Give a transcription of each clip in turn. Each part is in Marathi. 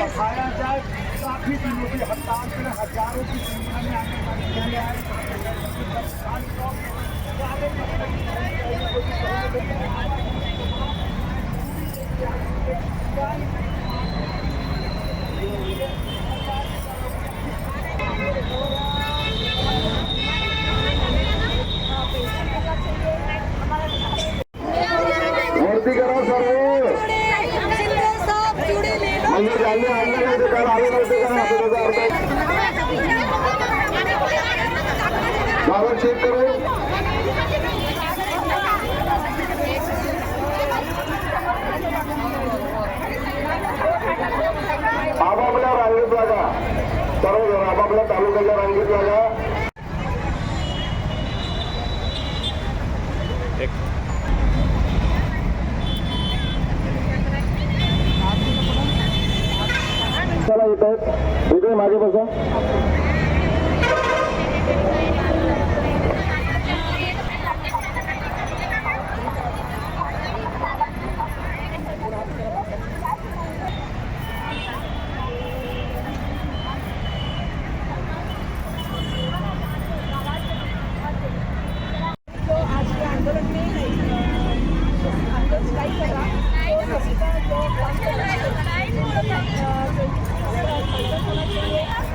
बकाया जाए काफी दिनों से हड़ताल हजारों की संख्या में आंगनबाड़ी कार्यालय करा सर्व म्हणजे ज्यांनी आणलं नाही ते काल आले नव्हते का असं त्याचा अर्थ बाबा चेक करू. आपापल्या रांगेत लागा. सर्वजण आपापल्या तालुक्याच्या रांगेत लागा. चला येत आहेत? इथे मागे बसा जो आज के आंदोलन में आंदोलन स्ट्राइक कर रहा तो इसका जो काम कर रहा है होना चाहिए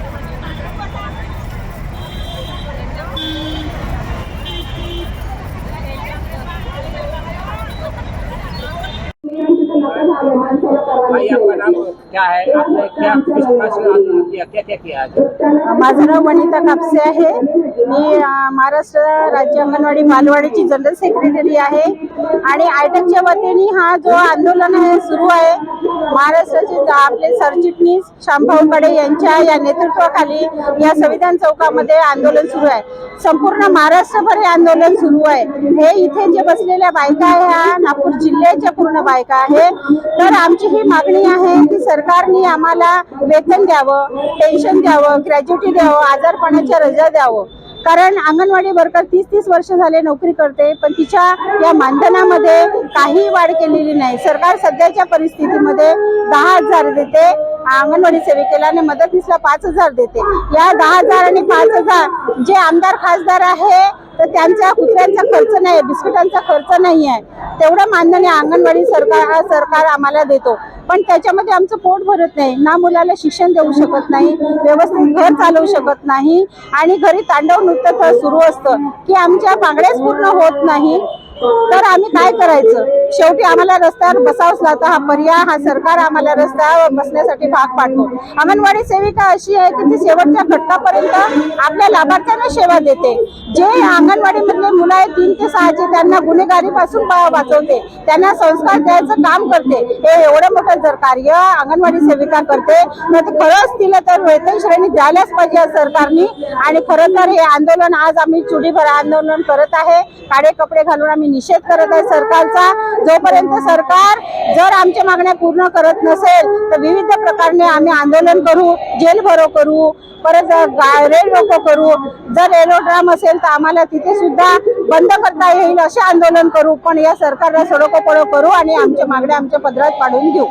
भाई आपका नाम क्या है? आपने क्या किस तरह से आंदोलन किया? क्या क्या किया माझं नाव वनिता कापसे आहे. मी महाराष्ट्र राज्य अंगणवाडी बालवाडीची जनरल सेक्रेटरी आहे. आणि आयटकच्या वतीने हा जो आंदोलन आहे सुरू आहे. महाराष्ट्राचे ज- आपले सरचिटणीस शामभाऊ कडे यांच्या या नेतृत्वाखाली या संविधान चौकामध्ये आंदोलन सुरू आहे. संपूर्ण महाराष्ट्रभर हे आंदोलन सुरू आहे. हे इथे जे बसलेल्या बायका आहे ह्या नागपूर जिल्ह्याच्या पूर्ण बायका आहे. तर आमची ही मागणी आहे की सरकारने आम्हाला वेतन द्यावं पेन्शन द्यावं ग्रॅज्युटी द्यावं आजारपणाच्या रजा द्यावं. कारण अंगणवाडी वर्कर तीस तीस वर्ष झाले नोकरी करते पण तिच्या या मानधनामध्ये काही वाढ केलेली नाही. सरकार सध्याच्या परिस्थितीमध्ये दहा हजार देते अंगणवाडी सेविकेला आणि मदतनीसला पाच हजार देते. या दहा हजार आणि पाच हजार जे आमदार खासदार आहे तर त्यांचा कुत्र्यांचा खर्च नाही बिस्किटांचा खर्च नाही आहे. तेवढं मानधन आहे अंगणवाडी सरकार हा सरकार आम्हाला देतो. पण त्याच्यामध्ये आमचं पोट भरत नाही. ना मुलाला शिक्षण देऊ शकत नाही व्यवस्थित घर चालवू शकत नाही आणि घरी तांडव नृत्य तर सुरू असतं. की आमच्या बांगड्याच पूर्ण होत नाही. तर आम्ही काय करायचं? शेवटी आम्हाला रस्त्यावर बसावंच लागतं. हा पर्याय हा सरकार आम्हाला रस्त्यावर बसण्यासाठी भाग पाडतो. अंगणवाडी सेविका अशी आहे की ती शेवटच्या घटकापर्यंत आपल्या लाभार्थ्यांना सेवा देते. जे अंगणवाडी मधले मुलं आहेत तीन ते सहाचे त्यांना गुन्हेगारीपासून वाचवते त्यांना संस्कार द्यायचं काम करते हे एवढं मोठं जर कार्य अंगणवाडी सेविका करते मग खरंच तिला तर वेतन श्रेणी द्यायलाच पाहिजे सरकारनी सरकारने. आणि खरं तर हे आंदोलन आज आम्ही चुडीभर आंदोलन करत आहे. काळे कपडे घालून आम्ही निषेध करत आहे सरकारचा. जोपर्यंत सरकार जर आमच्या मागण्या पूर्ण करत नसेल तर विविध प्रकारने आम्ही आंदोलन करू जेल भरो करू परत गा- रेल रोको करू. जर एरोड्राम असेल तर आम्हाला तिथे सुद्धा बंद करता येईल असे आंदोलन करू. पण या सरकारला सडोकोपडो करू आणि आमच्या मागण्या आमच्या पदरात पाडून घेऊ.